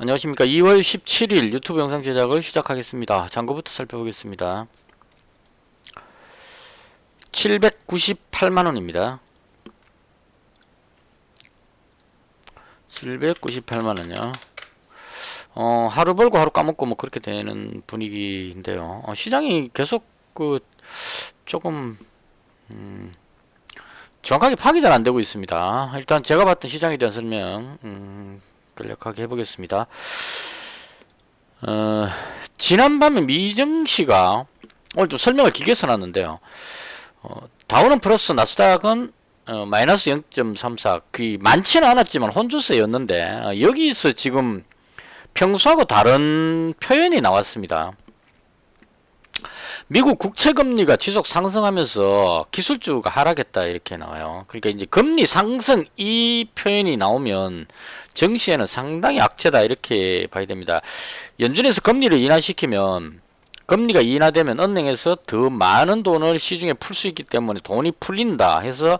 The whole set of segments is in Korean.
안녕하십니까. 2월 17일 유튜브 영상 제작을 시작하겠습니다. 장고부터 살펴보겠습니다. 798만원입니다. 798만원이요. 어, 하루 벌고 하루 까먹고 뭐 그렇게 되는 분위기인데요. 어, 시장이 계속 그, 조금, 음, 정확하게 파악이 잘 안 되고 있습니다. 일단 제가 봤던 시장에 대한 설명, 음, 간략하게 해보겠습니다. 어, 지난밤에 미정 씨가 오늘 좀 설명을 길게 써놨는데요. 어, 다우는 플러스 나스닥은 어, 마이너스 0.34, 그 많지는 않았지만 혼주세였는데 어, 여기서 지금 평소하고 다른 표현이 나왔습니다. 미국 국채 금리가 지속 상승하면서 기술주가 하락했다 이렇게 나와요. 그러니까 이제 금리 상승 이 표현이 나오면 정시에는 상당히 악재다 이렇게 봐야 됩니다. 연준에서 금리를 인하시키면 금리가 인하되면 은행에서 더 많은 돈을 시중에 풀 수 있기 때문에 돈이 풀린다 해서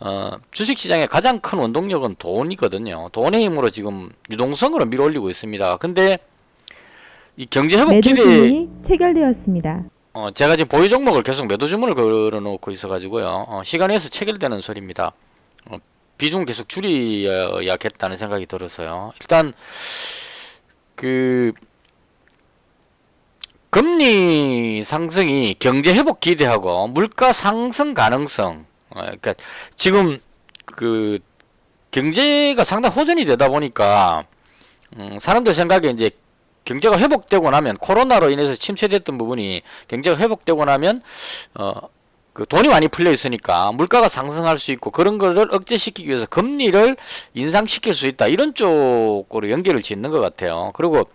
어, 주식시장의 가장 큰 원동력은 돈이거든요. 돈의 힘으로 지금 유동성으로 밀어올리고 있습니다. 근데 이 경제 회복 매도 기대 주문이 체결되었습니다. 어, 제가 지금 보유 종목을 계속 매도 주문을 걸어놓고 있어가지고요. 어, 시간에서 체결되는 소리입니다. 어, 비중 계속 줄여야겠다는 생각이 들어서요. 일단 그 금리 상승이 경제 회복 기대하고 물가 상승 가능성. 어, 그러니까 지금 그 경제가 상당 호전이 되다 보니까 음, 사람들 생각에 이제 경제가 회복되고 나면 코로나로 인해서 침체됐던 부분이 경제가 회복되고 나면 어 그 돈이 많이 풀려 있으니까 물가가 상승할 수 있고 그런 거를 억제시키기 위해서 금리를 인상시킬 수 있다 이런 쪽으로 연결을 짓는 것 같아요. 그리고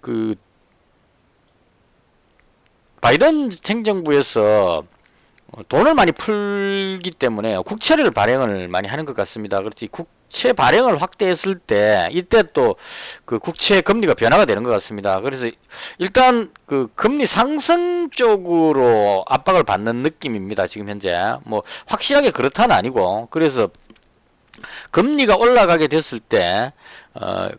그 바이든 행정부에서 어, 돈을 많이 풀기 때문에 국채를 발행을 많이 하는 것 같습니다. 그렇지 국 채 발행을 확대했을 때 이때 또 그 국채 금리가 변화가 되는 것 같습니다. 그래서 일단 그 금리 상승 쪽으로 압박을 받는 느낌입니다. 지금 현재 뭐 확실하게 그렇다는 아니고 그래서 금리가 올라가게 됐을 때 어,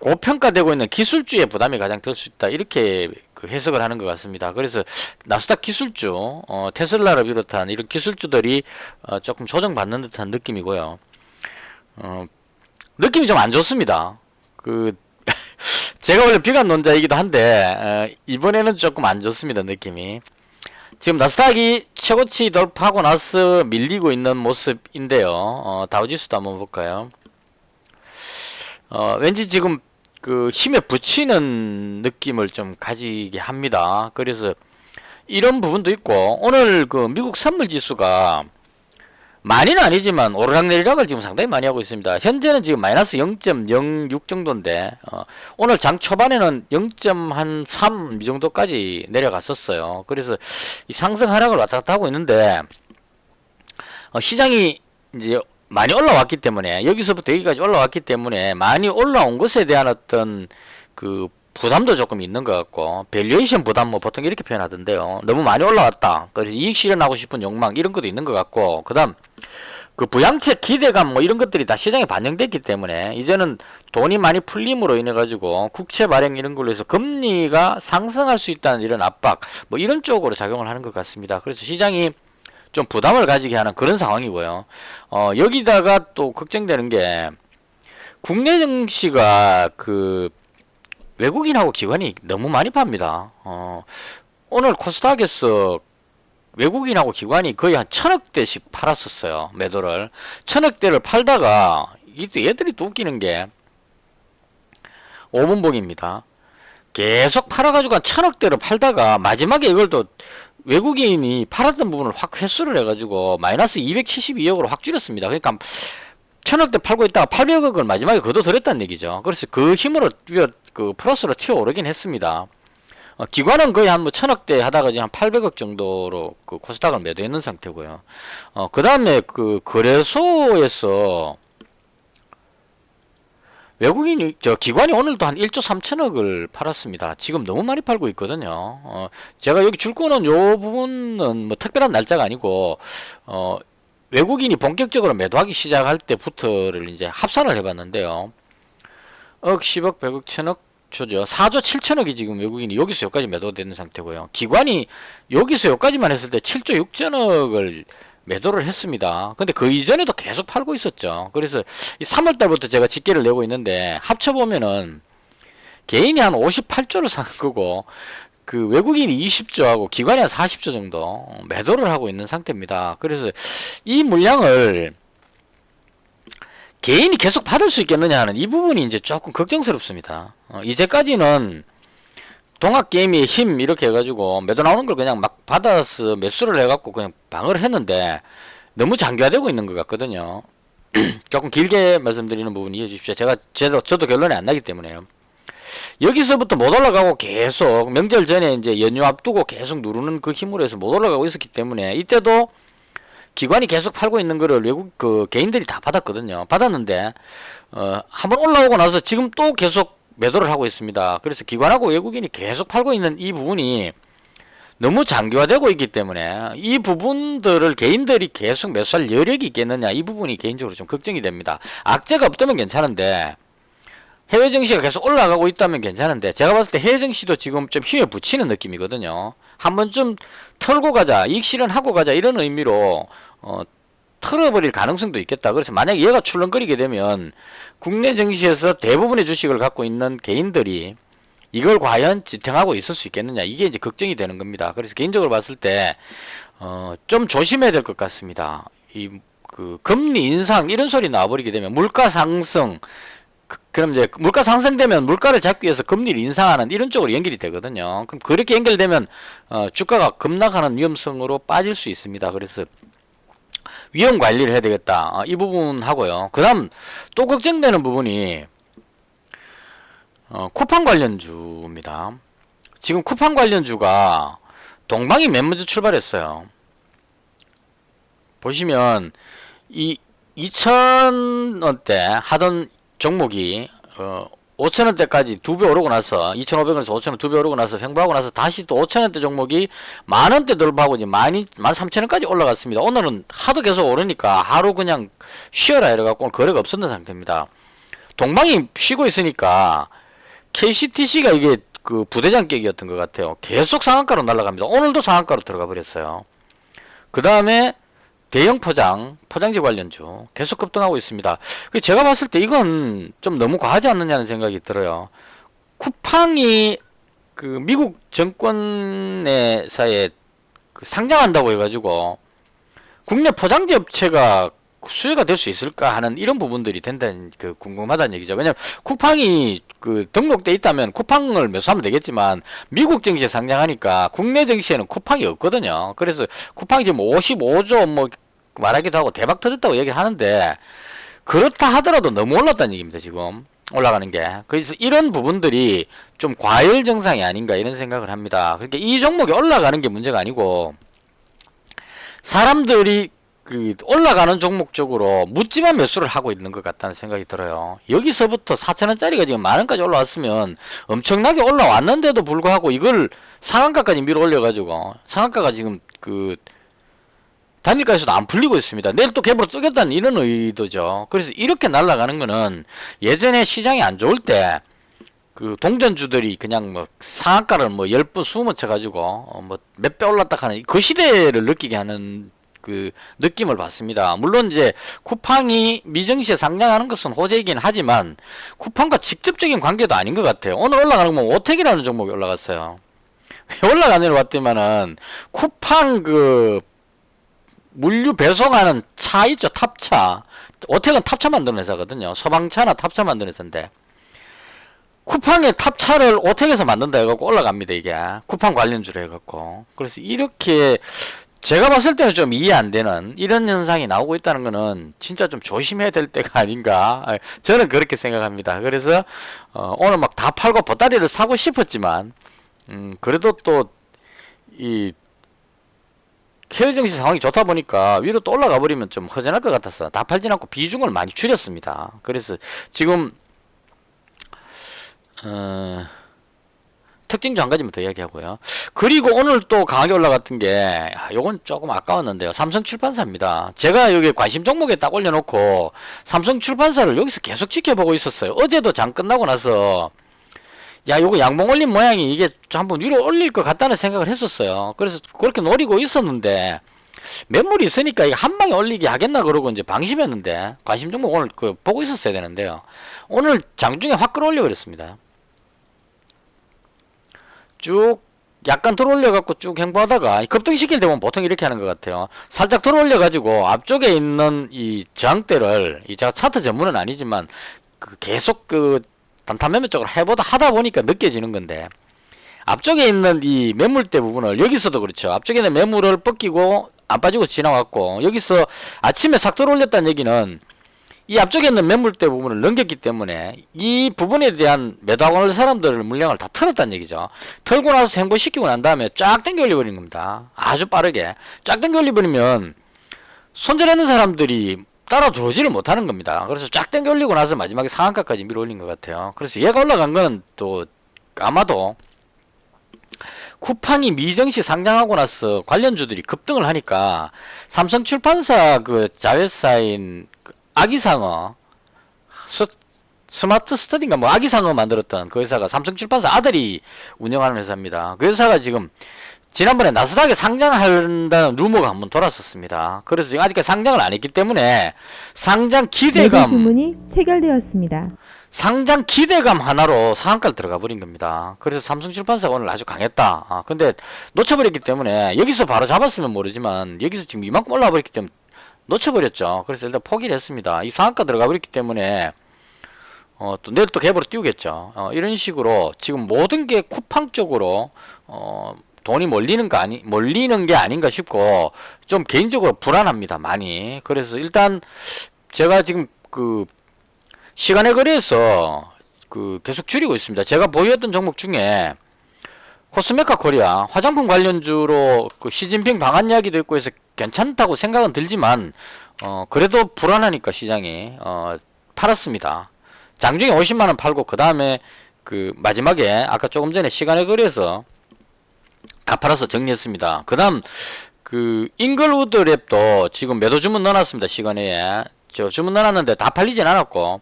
고평가되고 있는 기술주의 부담이 가장 될수 있다 이렇게 그 해석을 하는 것 같습니다. 그래서 나스닥 기술주, 어, 테슬라를 비롯한 이런 기술주들이 어, 조금 조정받는 듯한 느낌이고요. 어, 느낌이 좀 안 좋습니다. 그 제가 원래 비관 논자이기도 한데 어, 이번에는 조금 안 좋습니다 느낌이. 지금 나스닥이 최고치 돌파하고 나서 밀리고 있는 모습인데요. 어, 다우지수도 한번 볼까요? 어, 왠지 지금 그 힘에 붙이는 느낌을 좀 가지게 합니다. 그래서 이런 부분도 있고 오늘 그 미국 선물 지수가 많이는 아니지만 오르락내리락을 지금 상당히 많이 하고 있습니다. 현재는 지금 마이너스 0.06 정도인데 어, 오늘 장 초반에는 0.3이 정도까지 내려갔었어요. 그래서 이 상승 하락을 왔다 갔다 하고 있는데 어, 시장이 이제 많이 올라왔기 때문에 여기서부터 여기까지 올라왔기 때문에 많이 올라온 것에 대한 어떤 그 부담도 조금 있는 것 같고 밸류에이션 부담 뭐 보통 이렇게 표현하던데요. 너무 많이 올라왔다. 그래서 이익 실현하고 싶은 욕망 이런 것도 있는 것 같고 그다음 그 부양책 기대감 뭐 이런 것들이 다 시장에 반영됐기 때문에 이제는 돈이 많이 풀림으로 인해 가지고 국채 발행 이런 걸로 해서 금리가 상승할 수 있다는 이런 압박 뭐 이런 쪽으로 작용을 하는 것 같습니다. 그래서 시장이 좀 부담을 가지게 하는 그런 상황이고요. 어, 여기다가 또 걱정되는 게 국내 증시가 그 외국인하고 기관이 너무 많이 팝니다. 어, 오늘 코스닥에서 외국인하고 기관이 거의 한 천억 대씩 팔았었어요. 매도를. 천억 대를 팔다가 이때 얘들이 또 웃기는 게 5분봉입니다. 계속 팔아가지고 한 천억 대를 팔다가 마지막에 이걸 또 외국인이 팔았던 부분을 확 회수를 해가지고 마이너스 272억으로 확 줄였습니다. 그러니까 천억대 팔고 있다가 800억을 마지막에 거둬들였다는 얘기죠. 그래서 그 힘으로 그 플러스로 튀어 오르긴 했습니다. 어, 기관은 거의 한뭐 천억대 하다가 지금 한 800억 정도로 그 코스닥을 매도했는 상태고요. 어, 그 다음에 그 거래소에서 외국인이 저 기관이 오늘도 한 1조 3천억을 팔았습니다. 지금 너무 많이 팔고 있거든요. 어, 제가 여기 줄 거는 요 부분은 뭐 특별한 날짜가 아니고 어, 외국인이 본격적으로 매도하기 시작할 때부터를 이제 합산을 해봤는데요. 억, 10억, 100억, 1000억, 초죠. 4조 7천억이 지금 외국인이 여기서 여기까지 매도되는 상태고요. 기관이 여기서 여기까지만 했을 때 7조 6천억을 매도를 했습니다. 근데 그 이전에도 계속 팔고 있었죠. 그래서 이 3월 달부터 제가 집계를 내고 있는데 합쳐 보면은 개인이 한 58조를 산 거고 그 외국인이 20조하고 기관이 한 40조 정도 매도를 하고 있는 상태입니다. 그래서 이 물량을 개인이 계속 받을 수 있겠느냐 하는 이 부분이 이제 조금 걱정스럽습니다. 어, 이제까지는 동학 게임의 힘 이렇게 해가지고 매도 나오는 걸 그냥 막 받아서 매수를 해갖고 그냥 방어를 했는데 너무 장기화되고 있는 것 같거든요. 조금 길게 말씀드리는 부분 이해해 주십시오. 제가 제도 저도 결론이 안 나기 때문에요. 여기서부터 못 올라가고 계속 명절 전에 이제 연휴 앞두고 계속 누르는 그 힘으로 해서 못 올라가고 있었기 때문에 이때도 기관이 계속 팔고 있는 거를 외국 그 개인들이 다 받았거든요. 받았는데 어 한번 올라오고 나서 지금 또 계속 매도를 하고 있습니다. 그래서 기관하고 외국인이 계속 팔고 있는 이 부분이 너무 장기화되고 있기 때문에 이 부분들을 개인들이 계속 매수할 여력이 있겠느냐 이 부분이 개인적으로 좀 걱정이 됩니다. 악재가 없다면 괜찮은데 해외 증시가 계속 올라가고 있다면 괜찮은데 제가 봤을 때 해외 증시도 지금 좀 힘에 붙이는 느낌이거든요. 한번 좀 털고 가자, 이익 실현하고 가자 이런 의미로 어, 털어버릴 가능성도 있겠다. 그래서 만약 얘가 출렁거리게 되면 국내 증시에서 대부분의 주식을 갖고 있는 개인들이 이걸 과연 지탱하고 있을 수 있겠느냐 이게 이제 걱정이 되는 겁니다. 그래서 개인적으로 봤을 때 어, 좀 조심해야 될 것 같습니다. 이 그 금리 인상 이런 소리 나와버리게 되면 물가 상승 그- 그럼 이제 물가 상승되면 물가를 잡기 위해서 금리를 인상하는 이런 쪽으로 연결이 되거든요. 그럼 그렇게 연결되면 어, 주가가 급락하는 위험성으로 빠질 수 있습니다. 그래서 위험 관리를 해야 되겠다. 어, 이 부분 하고요. 그다음 또 걱정되는 부분이 어, 쿠팡 관련주입니다. 지금 쿠팡 관련주가 동방이 맨 먼저 출발했어요. 보시면 이 2,000원대 하던 종목이 어 5,000원대까지 두 배 오르고 나서 2,500원에서 5,000원 두 배 오르고 나서 횡보하고 나서 다시 또 5,000원대 종목이 만원대 돌파하고 이제 12,000, 13,000원까지 올라갔습니다. 오늘은 하도 계속 오르니까 하루 그냥 쉬어라 이래갖고 거래가 없었는 상태입니다. 동방이 쉬고 있으니까 KCTC가 이게 그 부대장격이었던 것 같아요. 계속 상한가로 날아갑니다. 오늘도 상한가로 들어가 버렸어요. 그 다음에 대형 포장, 포장지 관련주 계속 급등하고 있습니다. 그 제가 봤을 때 이건 좀 너무 과하지 않느냐는 생각이 들어요. 쿠팡이 그 미국 정권회사에 그 상장한다고 해가지고 국내 포장지 업체가 수혜가 될 수 있을까 하는 이런 부분들이 된다는 그 궁금하다는 얘기죠. 왜냐면 쿠팡이 그 등록돼 있다면 쿠팡을 매수하면 되겠지만 미국 증시에 상장하니까 국내 증시에는 쿠팡이 없거든요. 그래서 쿠팡이 지금 55조 뭐 말하기도 하고 대박 터졌다고 얘기를 하는데 그렇다 하더라도 너무 올랐다는 얘기입니다. 지금 올라가는 게 그래서 이런 부분들이 좀 과열 증상이 아닌가 이런 생각을 합니다. 그러니까 이 종목이 올라가는 게 문제가 아니고 사람들이 그 올라가는 종목 쪽으로 묻지만 매수를 하고 있는 것 같다는 생각이 들어요. 여기서부터 4천원짜리가 지금 만원까지 올라왔으면 엄청나게 올라왔는데도 불구하고 이걸 상한가까지 밀어 올려가지고 상한가가 지금 그 단일가에서도 안 풀리고 있습니다. 내일 또 갭으로 뜨겠다는 이런 의도죠. 그래서 이렇게 날아가는 거는 예전에 시장이 안 좋을 때 그 동전주들이 그냥 뭐 상한가를 뭐 10분 20번 쳐가지고 어뭐몇 배 올랐다 하는 그 시대를 느끼게 하는 그 느낌을 받습니다. 물론 이제 쿠팡이 미정시에 상장하는 것은 호재이긴 하지만 쿠팡과 직접적인 관계도 아닌 것 같아요. 오늘 올라가는 건 오텍이라는 종목이 올라갔어요. 왜 올라가는 왔더만은 쿠팡 그 물류 배송하는 차 있죠 탑차 오텍은 탑차 만드는 회사거든요 소방차나 탑차 만드는 회사인데 쿠팡의 탑차를 오텍에서 만든다 해갖고 올라갑니다 이게 쿠팡 관련주로 해갖고 그래서 이렇게 제가 봤을 때는 좀 이해 안 되는 이런 현상이 나오고 있다는 거는 진짜 좀 조심해야 될 때가 아닌가 아, 저는 그렇게 생각합니다 그래서 어, 오늘 막 다 팔고 보따리를 사고 싶었지만 음, 그래도 또이 해외 증시 상황이 좋다 보니까 위로 또 올라가 버리면 좀 허전할 것 같아서 다 팔진 않고 비중을 많이 줄였습니다. 그래서 지금 어, 특징주 한 가지만 더 이야기하고요. 그 그리고 오늘 또 강하게 올라갔던 게, 아, 요건 조금 아까웠는데요. 삼성 출판사입니다. 제가 여기 관심 종목에 딱 올려놓고, 삼성 출판사를 여기서 계속 지켜보고 있었어요. 어제도 장 끝나고 나서, 야, 요거 양봉 올린 모양이 이게 한번 위로 올릴 것 같다는 생각을 했었어요. 그래서 그렇게 노리고 있었는데, 매물이 있으니까 이게 한 방에 올리게 하겠나 그러고 이제 방심했는데, 관심 종목 오늘 그 보고 있었어야 되는데요. 오늘 장중에 확 끌어올려 버렸습니다. 쭉 약간 들어올려 갖고 쭉 행보하다가 급등 시킬 때 보면 보통 이렇게 하는 것 같아요. 살짝 들어올려 가지고 앞쪽에 있는 이 저항대를 이 제가 차트 전문은 아니지만 그 계속 그 단타 매매 쪽으로 해보다 하다 보니까 느껴지는 건데 앞쪽에 있는 이 매물대 부분을 여기서도 그렇죠. 앞쪽에 있는 매물을 뻗기고 안 빠지고 지나왔고 여기서 아침에 싹 들어올렸다는 얘기는 이 앞쪽에 있는 매물대 부분을 넘겼기 때문에 이 부분에 대한 올 사람들을 물량을 다 털었다는 얘기죠. 털고 나서 행보시키고 난 다음에 쫙 당겨 올려버린 겁니다. 아주 빠르게. 쫙 당겨 올려버리면 손절하는 사람들이 따라 들어오지를 못하는 겁니다. 그래서 쫙 당겨 올리고 나서 마지막에 상한가까지 밀어 올린 것 같아요. 그래서 얘가 올라간 거는 또 아마도 쿠팡이 미정시 상장하고 나서 관련주들이 급등을 하니까 삼성 출판사 그 자회사인 그 아기상어 스, 스마트 스터디인가 뭐 아기상어 만들었던 그 회사가 삼성 출판사 아들이 운영하는 회사입니다. 그 회사가 지금 지난번에 나스닥에 상장한다는 루머가 한번 돌았었습니다. 그래서 지금 아직까지 상장을 안 했기 때문에 상장 기대감 주문이 체결되었습니다. 상장 기대감 하나로 상한가를 들어가 버린 겁니다. 그래서 삼성출판사가 오늘 아주 강했다. 아, 근데 놓쳐버렸기 때문에 여기서 바로 잡았으면 모르지만 여기서 지금 이만큼 올라와 버렸기 때문에 놓쳐버렸죠. 그래서 일단 포기를 했습니다. 이 상한가 들어가 버렸기 때문에 어, 또 내일 또 갭으로 띄우겠죠. 어, 이런 식으로 지금 모든 게 쿠팡 쪽으로 어, 돈이 몰리는 거 아니 몰리는 게 아닌가 싶고 좀 개인적으로 불안합니다. 많이. 그래서 일단 제가 지금 그 시간의 거래에서 그 계속 줄이고 있습니다. 제가 보유했던 종목 중에 코스메카 코리아 화장품 관련주로 그 시진핑 방한 이야기도 있고 해서 괜찮다고 생각은 들지만 어 그래도 불안하니까 시장이 어 팔았습니다. 장중에 50만 원 팔고 그 다음에 그 마지막에 아까 조금 전에 시간의 거래에서 다 팔아서 정리했습니다. 그 다음 그 잉글우드 랩도 지금 매도 주문 넣어놨습니다. 시간에 저 주문 넣어놨는데 다 팔리진 않았고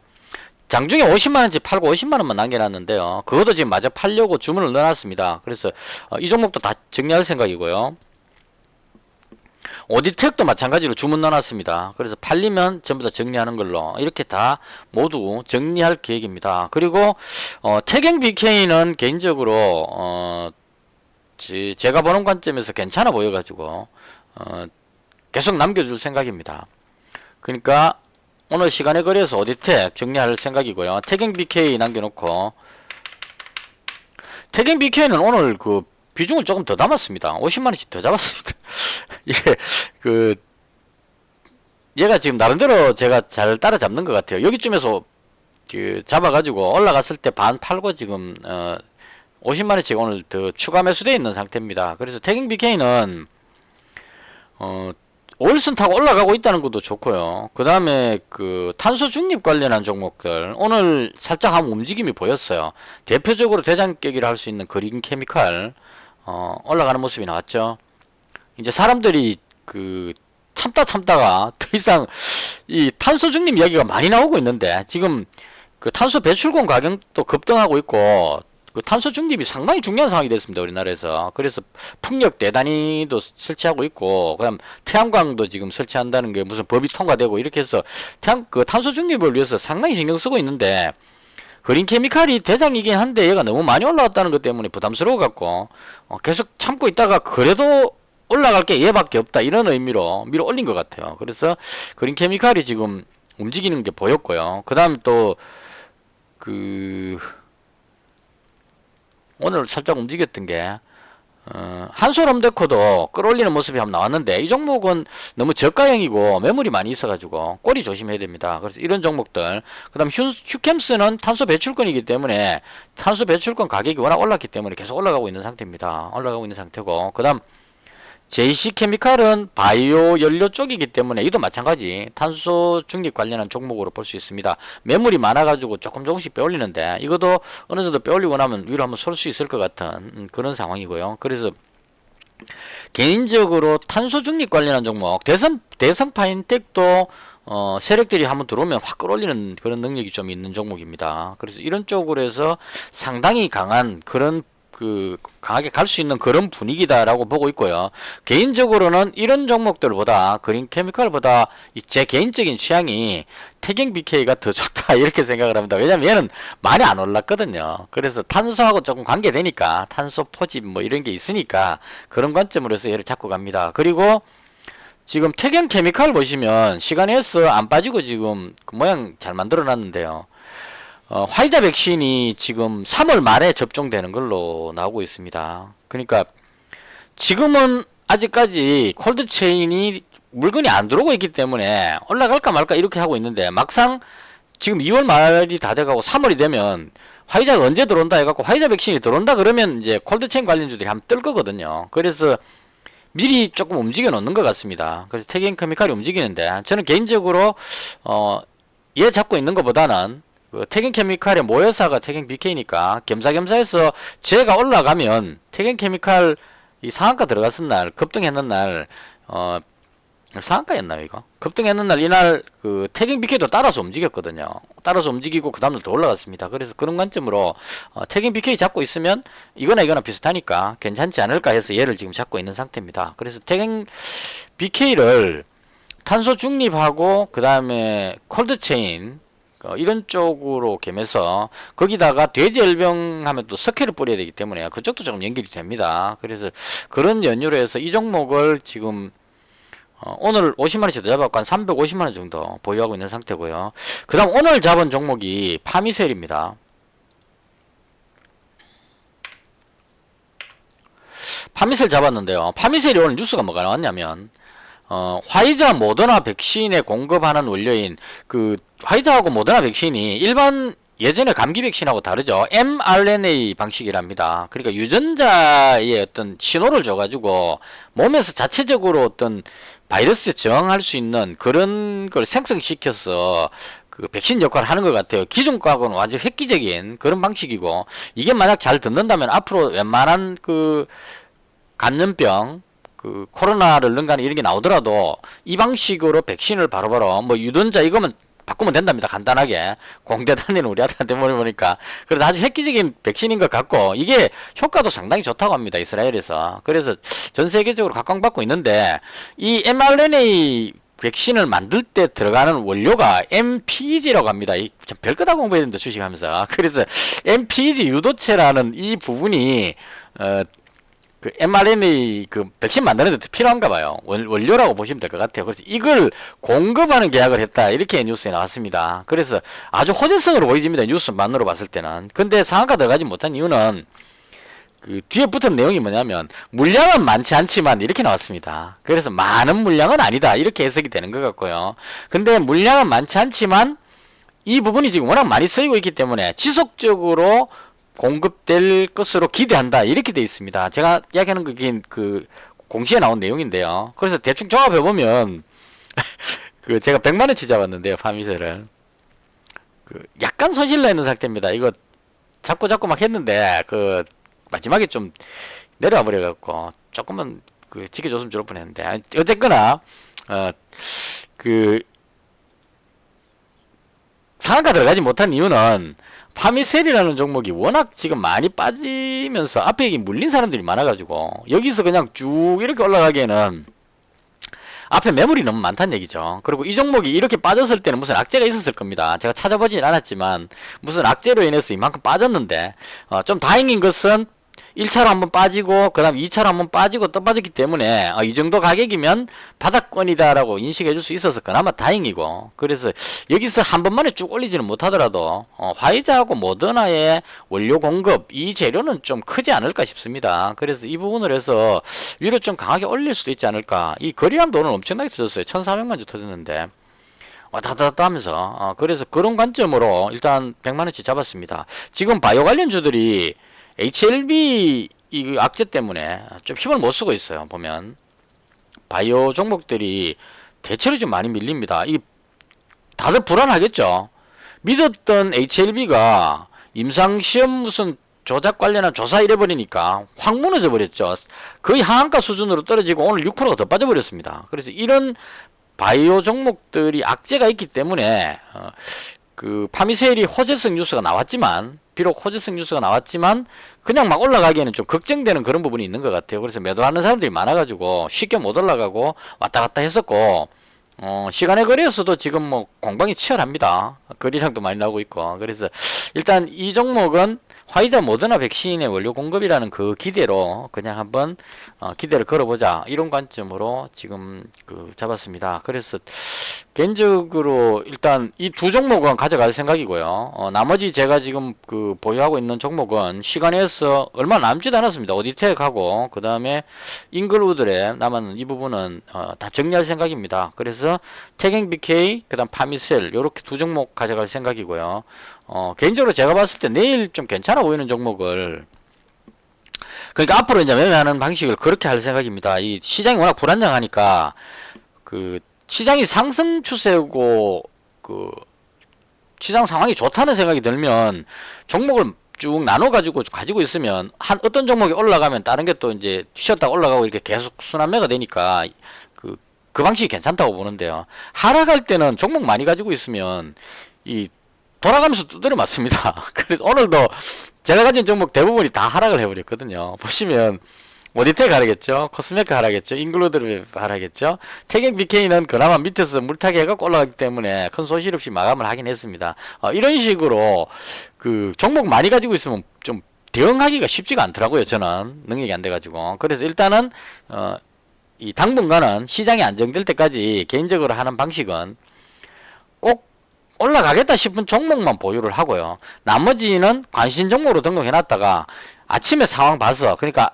장중에 50만원치 팔고 50만 원만 남겨놨는데요. 그것도 지금 마저 팔려고 주문을 넣어놨습니다. 그래서 어, 이 종목도 다 정리할 생각이고요. 오디텍도 마찬가지로 주문 넣어놨습니다. 그래서 팔리면 전부 다 정리하는 걸로 이렇게 다 모두 정리할 계획입니다. 그리고 어, 태경 BK는 개인적으로 어, 지- 제가 보는 관점에서 괜찮아 보여가지고 어, 계속 남겨줄 생각입니다. 그러니까 오늘 시간에 걸려서 오디텍 정리할 생각이고요. 태경 BK 남겨놓고 태경 BK는 오늘 그 비중을 조금 더 담았습니다. 50만 원씩 더 잡았습니다. 예, 그 얘가 지금 나름대로 제가 잘 따라잡는 것 같아요. 여기쯤에서 그 잡아가지고 올라갔을 때 반 팔고 지금 어 50만 원씩 오늘 더 추가 매수되어 있는 상태입니다. 그래서 태경 BK는 어 월선 타고 올라가고 있다는 것도 좋고요. 그 다음에 그 탄소 중립 관련한 종목들 오늘 살짝 한번 움직임이 보였어요. 대표적으로 대장 깨기를 할 수 있는 그린 케미칼 어, 올라가는 모습이 나왔죠. 이제 사람들이 그 참다 참다가 더 이상 이 탄소 중립 이야기가 많이 나오고 있는데 지금 그 탄소 배출권 가격도 급등하고 있고 그 탄소 중립이 상당히 중요한 상황이 됐습니다 우리나라에서. 그래서 풍력 대단히도 설치하고 있고 그다음 태양광도 지금 설치한다는 게 무슨 법이 통과되고 이렇게 해서 태양 그 탄소 중립을 위해서 상당히 신경 쓰고 있는데 그린 케미칼이 대장이긴 한데 얘가 너무 많이 올라왔다는 것 때문에 부담스러워 갖고 어, 계속 참고 있다가 그래도 올라갈 게 얘밖에 없다 이런 의미로 밀어 올린 것 같아요. 그래서 그린 케미칼이 지금 움직이는 게 보였고요. 그다음 또그 오늘 살짝 움직였던 게 어, 한솔홈데코도 끌어올리는 모습이 한번 나왔는데 이 종목은 너무 저가형이고 매물이 많이 있어가지고 꼬리 조심해야 됩니다. 그래서 이런 종목들 그다음 휴, 휴캠스는 탄소 배출권이기 때문에 탄소 배출권 가격이 워낙 올랐기 때문에 계속 올라가고 있는 상태입니다. 올라가고 있는 상태고 그다음 JC 케미칼은 바이오 연료 쪽이기 때문에 이도 마찬가지 탄소 중립 관련한 종목으로 볼 수 있습니다. 매물이 많아가지고 조금 조금씩 빼올리는데 이것도 어느 정도 빼올리고 나면 위로 한번 쏠수 있을 것 같은 음, 그런 상황이고요. 그래서 개인적으로 탄소 중립 관련한 종목 대선 대성 파인텍도 어, 세력들이 한번 들어오면 확 끌어올리는 그런 능력이 좀 있는 종목입니다. 그래서 이런 쪽으로 해서 상당히 강한 그런 그 강하게 갈 수 있는 그런 분위기다라고 보고 있고요. 개인적으로는 이런 종목들보다 그린 케미칼보다 이제 개인적인 취향이 태경 BK가 더 좋다 이렇게 생각을 합니다. 왜냐면 얘는 많이 안 올랐거든요. 그래서 탄소하고 조금 관계되니까 탄소 포집 뭐 이런 게 있으니까 그런 관점으로 해서 얘를 잡고 갑니다. 그리고 지금 태경 케미칼 보시면 시간에 S 안 빠지고 지금 그 모양 잘 만들어 놨는데요. 어, 화이자 백신이 지금 3월 말에 접종되는 걸로 나오고 있습니다. 그러니까 지금은 아직까지 콜드 체인이 물건이 안 들어오고 있기 때문에 올라갈까 말까 이렇게 하고 있는데 막상 지금 2월 말이 다 돼가고 3월이 되면 화이자가 언제 들어온다 해갖고 화이자 백신이 들어온다 그러면 이제 콜드 체인 관련주들이 한번 뜰 거거든요. 그래서 미리 조금 움직여 놓는 것 같습니다. 그래서 태경 케미칼이 움직이는데 저는 개인적으로 어, 얘 잡고 있는 것보다는 그 태경 케미칼의 모여사가 태경 BK니까 겸사겸사해서 제가 올라가면 태경 케미칼 이 상한가 들어갔은 날 급등했는 날 어, 상한가였나요 이거? 급등했는 날 이날 그 태경 BK도 따라서 움직였거든요. 따라서 움직이고 그 다음날 또 올라갔습니다. 그래서 그런 관점으로 어, 태경 BK 잡고 있으면 이거나 이거나 비슷하니까 괜찮지 않을까 해서 얘를 지금 잡고 있는 상태입니다. 그래서 태경 BK를 탄소 중립하고 그 다음에 콜드 체인 어, 이런 쪽으로 겸해서 거기다가 돼지 열병 하면 또 석회를 뿌려야 되기 때문에 그쪽도 조금 연결이 됩니다. 그래서 그런 연유로 해서 이 종목을 지금 어, 오늘 50만원씩 더 잡았고 한 350만원 정도 보유하고 있는 상태고요. 그 다음 오늘 잡은 종목이 파미셀입니다. 파미셀 잡았는데요. 파미셀이 오늘 뉴스가 뭐가 나왔냐면 어, 화이자 모더나 백신에 공급하는 원료인 그 화이자하고 모더나 백신이 일반 예전에 감기 백신하고 다르죠. mRNA 방식이랍니다. 그러니까 유전자의 어떤 신호를 줘가지고 몸에서 자체적으로 어떤 바이러스에 저항할 수 있는 그런 걸 생성시켜서 그 백신 역할을 하는 것 같아요. 기존 거하고는 완전 획기적인 그런 방식이고 이게 만약 잘 듣는다면 앞으로 웬만한 그 감염병 그 코로나를 능가하는 이런 게 나오더라도 이 방식으로 백신을 바로 바로 뭐 유전자 이거면 바꾸면 된답니다. 간단하게 공대 다니는 우리 아들한테 물어보니까 그래서 아주 획기적인 백신인 것 같고 이게 효과도 상당히 좋다고 합니다. 이스라엘에서 그래서 전 세계적으로 각광받고 있는데 이 mRNA 백신을 만들 때 들어가는 원료가 MPG라고 합니다. 이 별거다 공부했는데 주식하면서 그래서 MPG 유도체라는 이 부분이 어, 그 mRNA 그 백신 만드는 데 필요한가 봐요. 원, 원료라고 보시면 될 것 같아요. 그래서 이걸 공급하는 계약을 했다. 이렇게 뉴스에 나왔습니다. 그래서 아주 호재성으로 보여집니다. 뉴스만으로 봤을 때는. 근데 상한가 들어가지 못한 이유는 그 뒤에 붙은 내용이 뭐냐면 물량은 많지 않지만 이렇게 나왔습니다. 그래서 많은 물량은 아니다. 이렇게 해석이 되는 것 같고요. 근데 물량은 많지 않지만 이 부분이 지금 워낙 많이 쓰이고 있기 때문에 지속적으로 공급될 것으로 기대한다 이렇게 돼 있습니다. 제가 이야기하는 그게 그 공시에 나온 내용인데요. 그래서 대충 종합해 보면 그 제가 100만 원치 잡았는데요, 파미셀을 그 약간 손실 나 있는 상태입니다. 이거 잡고 잡고 막 했는데 그 마지막에 좀 내려와 버려 갖고 조금만 그 지켜줬으면 좋을 뻔했는데 아니, 어쨌거나 어그 상한가 들어가지 못한 이유는 파미셀이라는 종목이 워낙 지금 많이 빠지면서 앞에 물린 사람들이 많아가지고 여기서 그냥 쭉 이렇게 올라가기에는 앞에 매물이 너무 많다는 얘기죠. 그리고 이 종목이 이렇게 빠졌을 때는 무슨 악재가 있었을 겁니다. 제가 찾아보진 않았지만 무슨 악재로 인해서 이만큼 빠졌는데 어, 좀 다행인 것은 1차로 한번 빠지고 그 다음 2차로 한번 빠지고 또 빠졌기 때문에 어, 이 정도 가격이면 바닥권이다라고 인식해 줄 수 있어서 그나마 다행이고 그래서 여기서 한 번만에 쭉 올리지는 못하더라도 어, 화이자하고 모더나의 원료 공급 이 재료는 좀 크지 않을까 싶습니다. 그래서 이 부분을 해서 위로 좀 강하게 올릴 수도 있지 않을까 이 거래량도 오늘 엄청나게 터졌어요. 1400만 주 터졌는데 왔다 갔다 하면서 어, 그래서 그런 관점으로 일단 100만원치 잡았습니다. 지금 바이오 관련 주들이 HLB 이 악재 때문에 좀 힘을 못 쓰고 있어요. 보면 바이오 종목들이 대체로 좀 많이 밀립니다. 이 다들 불안하겠죠. 믿었던 HLB가 임상 시험 무슨 조작 관련한 조사 이래버리니까 확 무너져 버렸죠. 거의 하한가 수준으로 떨어지고 오늘 6%가 더 빠져버렸습니다. 그래서 이런 바이오 종목들이 악재가 있기 때문에 어, 그 파미세일이 호재성 뉴스가 나왔지만 비록 호재성 뉴스가 나왔지만 그냥 막 올라가기에는 좀 걱정되는 그런 부분이 있는 것 같아요. 그래서 매도하는 사람들이 많아가지고 쉽게 못 올라가고 왔다 갔다 했었고 어, 시간의 거리에서도 지금 뭐 공방이 치열합니다. 거리량도 많이 나오고 있고. 그래서 일단 이 종목은 화이자 모더나 백신의 원료 공급이라는 그 기대로 그냥 한번 어, 기대를 걸어보자. 이런 관점으로 지금 그 잡았습니다. 그래서 개인적으로 일단 이 두 종목은 가져갈 생각이고요. 어, 나머지 제가 지금 그 보유하고 있는 종목은 시간에서 얼마 남지도 않았습니다. 오디텍하고 그 다음에 잉글우드에 남은 이 부분은 어, 다 정리할 생각입니다. 그래서 태경 BK 그다음 파미셀 요렇게 두 종목 가져갈 생각이고요. 어, 개인적으로 제가 봤을 때 내일 좀 괜찮아 보이는 종목을 그러니까 앞으로 이제 매매하는 방식을 그렇게 할 생각입니다. 이 시장이 워낙 불안정하니까 그 시장이 상승 추세고 그 시장 상황이 좋다는 생각이 들면 종목을 쭉 나눠 가지고 가지고 있으면 한 어떤 종목이 올라가면 다른 게 또 이제 쉬었다가 올라가고 이렇게 계속 순환매가 되니까 그, 그 방식이 괜찮다고 보는데요. 하락할 때는 종목 많이 가지고 있으면 이 돌아가면서 두드려 맞습니다. 그래서 오늘도 제가 가진 종목 대부분이 다 하락을 해버렸거든요. 보시면 오디텍 하락했죠. 코스메카 하락했죠. 잉글로드 하락했죠. 태경 BK는 그나마 밑에서 물타기 해갖고 올라가기 때문에 큰 소실 없이 마감을 하긴 했습니다. 어, 이런 식으로 그 종목 많이 가지고 있으면 좀 대응하기가 쉽지가 않더라고요. 저는 능력이 안 돼가지고. 그래서 일단은 어, 이 당분간은 시장이 안정될 때까지 개인적으로 하는 방식은 꼭 올라가겠다 싶은 종목만 보유를 하고요. 나머지는 관심 종목으로 등록해놨다가 아침에 상황 봐서 그러니까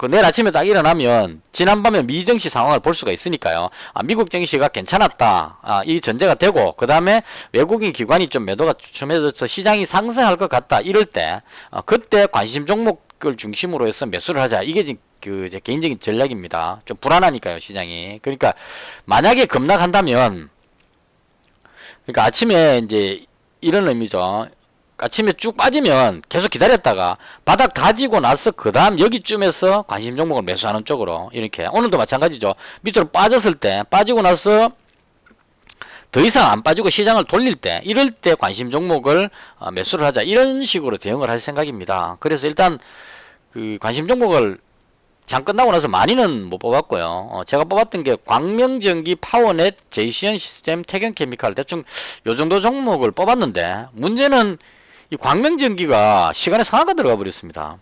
그 내일 아침에 딱 일어나면 지난밤에 미 증시 상황을 볼 수가 있으니까요. 아, 미국 증시가 괜찮았다. 아, 이 전제가 되고 그 다음에 외국인 기관이 좀 매도가 주춤해져서 시장이 상승할 것 같다. 이럴 때 어, 그때 관심 종목을 중심으로 해서 매수를 하자. 이게 지금 그제 개인적인 전략입니다. 좀 불안하니까요 시장이. 그러니까 만약에 급락한다면 그러니까 아침에 이제 이런 의미죠. 아침에 쭉 빠지면 계속 기다렸다가 바닥 다지고 나서 그 다음 여기쯤에서 관심 종목을 매수하는 쪽으로 이렇게 오늘도 마찬가지죠. 밑으로 빠졌을 때 빠지고 나서 더 이상 안 빠지고 시장을 돌릴 때 이럴 때 관심 종목을 어, 매수를 하자 이런 식으로 대응을 할 생각입니다. 그래서 일단 그 관심 종목을 장 끝나고 나서 많이는 못 뽑았고요. 어, 제가 뽑았던 게 광명전기, 파워넷, 제이시언 시스템, 태경케미칼 대충 요 정도 종목을 뽑았는데 문제는 이 광명전기가 시간에 상한가 들어가 버렸습니다.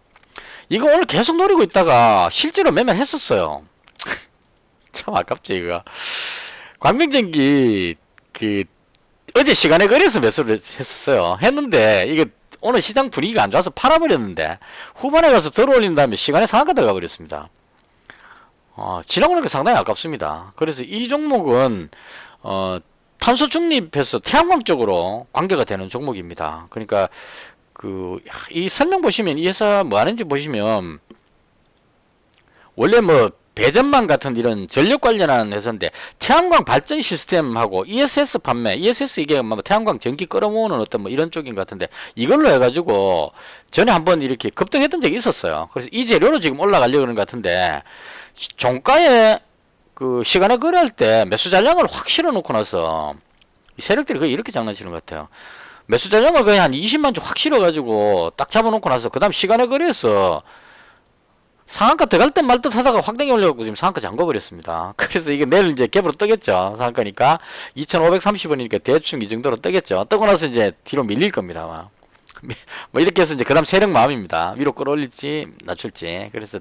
이거 오늘 계속 노리고 있다가 실제로 매매를 했었어요. 참 아깝죠 이거. 광명전기 그 어제 시간에 거래서 매수를 했었어요. 했는데 이거 오늘 시장 분위기가 안 좋아서 팔아버렸는데 후반에 가서 들어올린 다음에 시간에 상한가 들어가 버렸습니다. 어, 지나고 나니까 상당히 아깝습니다. 그래서 이 종목은 어, 탄소 중립해서 태양광 쪽으로 관계가 되는 종목입니다. 그러니까 그 이 설명 보시면 이 회사 뭐 하는지 보시면 원래 뭐 배전망 같은 이런 전력 관련한 회사인데 태양광 발전 시스템하고 ESS 판매, ESS 이게 뭐 태양광 전기 끌어모으는 어떤 뭐 이런 쪽인 것 같은데 이걸로 해가지고 전에 한번 이렇게 급등했던 적이 있었어요. 그래서 이 재료로 지금 올라가려고 그러는 것 같은데 종가에 그 시간에 거래할 때 매수 잔량을 확 실어놓고 나서 이 세력들이 거의 이렇게 장난치는 것 같아요. 매수 잔량을 거의 한 20만 주 확 실어가지고 딱 잡아놓고 나서 그 다음 시간에 거래해서 상한가 들어갈 듯 말듯 하다가 확대기 올려갖고 지금 상한가 잠궈버렸습니다. 그래서 이게 내일 이제 갭으로 뜨겠죠. 상한가니까 2,530원이니까 대충 이 정도로 뜨겠죠. 뜨고 나서 이제 뒤로 밀릴 겁니다. 아마. 뭐 이렇게 해서 이제 그 다음 세력 마음입니다. 위로 끌어올릴지 낮출지. 그래서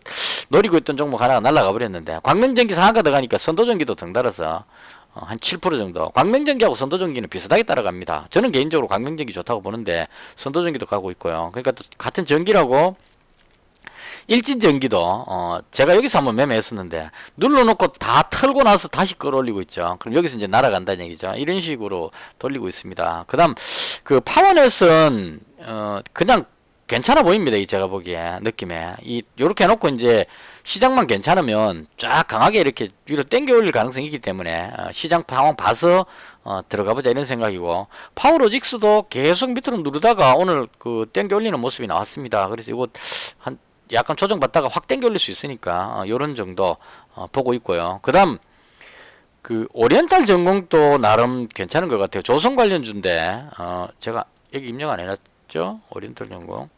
노리고 있던 종목 하나가 날아가 버렸는데 광명전기 상한가 들어가니까 선도전기도 등달아서 어, 한7% 정도. 광명전기하고 선도전기는 비슷하게 따라갑니다. 저는 개인적으로 광명전기 좋다고 보는데 선도전기도 가고 있고요. 그러니까 또 같은 전기라고 일진전기도 어 제가 여기서 한번 매매했었는데 눌러놓고 다 털고 나서 다시 끌어올리고 있죠. 그럼 여기서 이제 날아간다는 얘기죠. 이런 식으로 돌리고 있습니다. 그 다음 그 파워넷은 어 그냥 괜찮아 보입니다. 이 제가 보기에 느낌에 이 요렇게 해놓고 이제 시장만 괜찮으면 쫙 강하게 이렇게 위로 당겨 올릴 가능성이 있기 때문에 어, 시장 상황 봐서 어, 들어가 보자 이런 생각이고 파워로직스도 계속 밑으로 누르다가 오늘 그 땡겨 올리는 모습이 나왔습니다. 그래서 이거 한 약간 조정받다가 확 땡겨 올릴 수 있으니까 어, 요런 정도 어, 보고 있고요. 그 다음 그 오리엔탈 전공도 나름 괜찮은 것 같아요. 조선 관련주인데 어, 제가 여기 입력 안 해놨죠? 오리엔탈 전공.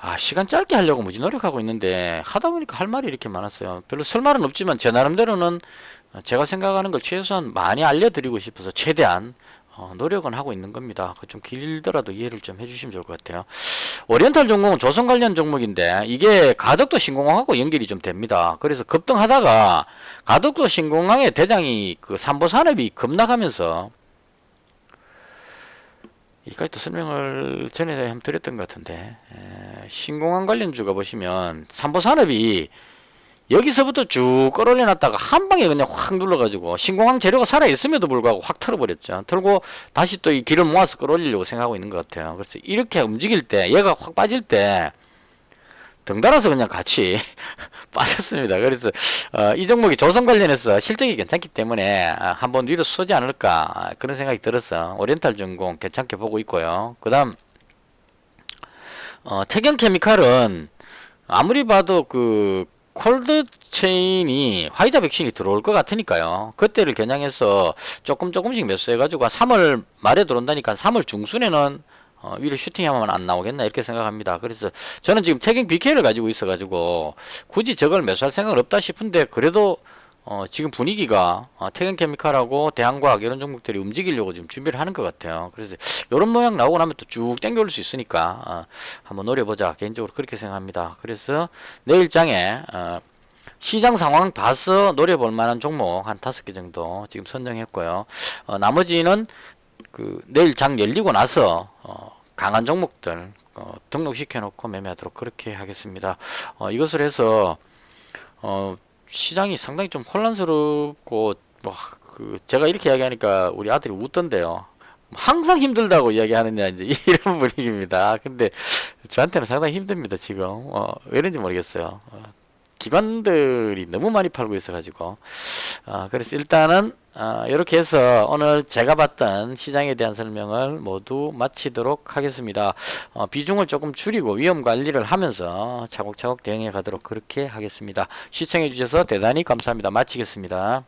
아 시간 짧게 하려고 무지 노력하고 있는데 하다 보니까 할 말이 이렇게 많았어요. 별로 쓸 말은 없지만 제 나름대로는 어, 제가 생각하는 걸 최소한 많이 알려드리고 싶어서 최대한 어, 노력은 하고 있는 겁니다. 그 좀 길더라도 이해를 좀 해주시면 좋을 것 같아요. 오리엔탈 전공은 조선 관련 종목인데 이게 가덕도 신공항하고 연결이 좀 됩니다. 그래서 급등하다가 가덕도 신공항의 대장이 그 삼보산업이 급락하면서 이까지 또 설명을 전에 한번 드렸던 것 같은데 에, 신공항 관련주가 보시면 삼보산업이 여기서부터 쭉 끌어올려놨다가 한 방에 그냥 확 눌러가지고 신공항 재료가 살아 있음에도 불구하고 확 털어버렸죠. 털고 다시 또 이 길을 모아서 끌어올리려고 생각하고 있는 것 같아요. 그래서 이렇게 움직일 때 얘가 확 빠질 때 덩달아서 그냥 같이 빠졌습니다. 그래서 어, 이 종목이 조선 관련해서 실적이 괜찮기 때문에 아, 한번 위로 쏘지 않을까 아, 그런 생각이 들어서 오리엔탈 전공 괜찮게 보고 있고요. 그 다음 어, 태경 케미칼은 아무리 봐도 그 콜드 체인이 화이자 백신이 들어올 것 같으니까요. 그때를 겨냥해서 조금 조금씩 매수해가지고 3월 말에 들어온다니까 3월 중순에는 어, 위로 슈팅하면 안 나오겠나 이렇게 생각합니다. 그래서 저는 지금 태경 BK를 가지고 있어가지고 굳이 저걸 매수할 생각은 없다 싶은데 그래도 어, 지금 분위기가 어, 태경 케미칼하고 대한과학 이런 종목들이 움직이려고 지금 준비를 하는 것 같아요. 그래서 이런 모양 나오고 나면 또 쭉 땡겨 올 수 있으니까 어, 한번 노려보자 개인적으로 그렇게 생각합니다. 그래서 내일 장에 어, 시장 상황 봐서 노려볼 만한 종목 한 다섯 개 정도 지금 선정했고요. 어, 나머지는 그 내일 장 열리고 나서 어, 강한 종목들 어, 등록시켜 놓고 매매하도록 그렇게 하겠습니다. 어, 이것을 해서 어, 시장이 상당히 좀 혼란스럽고 뭐 그 제가 이렇게 이야기하니까 우리 아들이 웃던데요. 항상 힘들다고 이야기하느냐 이제 이런 분위기입니다. 근데 저한테는 상당히 힘듭니다 지금. 어, 왜 이런지 모르겠어요. 어, 기관들이 너무 많이 팔고 있어가지고 어, 그래서 일단은 어, 이렇게 해서 오늘 제가 봤던 시장에 대한 설명을 모두 마치도록 하겠습니다. 어, 비중을 조금 줄이고 위험 관리를 하면서 차곡차곡 대응해 가도록 그렇게 하겠습니다. 시청해 주셔서 대단히 감사합니다. 마치겠습니다.